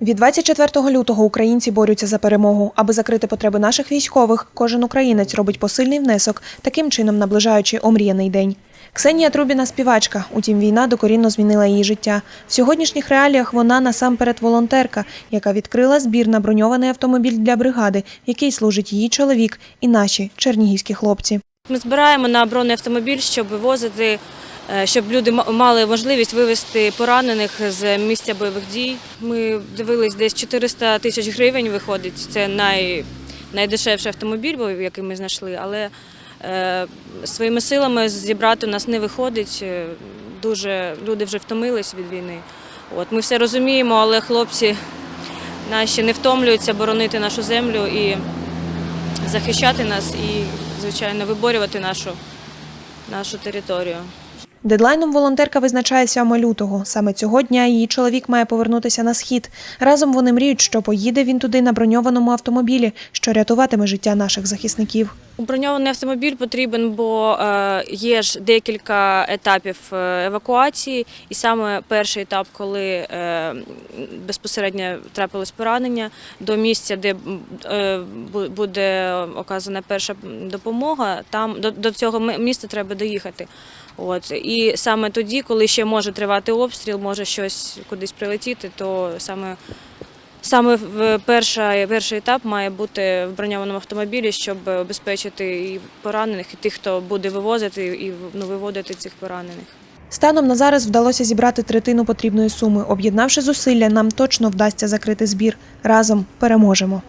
Від 24 лютого українці борються за перемогу. Аби закрити потреби наших військових, кожен українець робить посильний внесок, таким чином наближаючи омріяний день. Ксенія Трубіна співачка. Утім, війна докорінно змінила її життя. В сьогоднішніх реаліях вона насамперед волонтерка, яка відкрила збір на броньований автомобіль для бригади, в якій служить її чоловік і наші чернігівські хлопці. Ми збираємо на оборонний автомобіль, щоб вивозити, щоб люди мали можливість вивезти поранених з місця бойових дій. Ми дивились, десь 400 тисяч гривень виходить. Це най, найдешевший автомобіль, який ми знайшли, але е, своїми силами зібрати у нас не виходить. Е, Дуже люди вже втомились від війни. От ми все розуміємо, але хлопці наші не втомлюються боронити нашу землю і захищати нас і, звичайно, виборювати нашу, нашу територію. Дедлайном волонтерка визначає 7 лютого. Саме цього дня її чоловік має повернутися на схід. Разом вони мріють, що поїде він туди на броньованому автомобілі, що рятуватиме життя наших захисників. Броньований автомобіль потрібен, бо е, є ж декілька етапів е, евакуації, і саме перший етап, коли е, безпосередньо трапилось поранення до місця, де буде оказана перша допомога, там до, цього місця треба доїхати. От і саме тоді, коли ще може тривати обстріл, може щось кудись прилетіти, то саме Саме перша, перший етап має бути в броньованому автомобілі, щоб обезпечити і поранених, і тих, хто буде вивозити і ну, виводити цих поранених. Станом на зараз вдалося зібрати третину потрібної суми. Об'єднавши зусилля, нам точно вдасться закрити збір. Разом переможемо.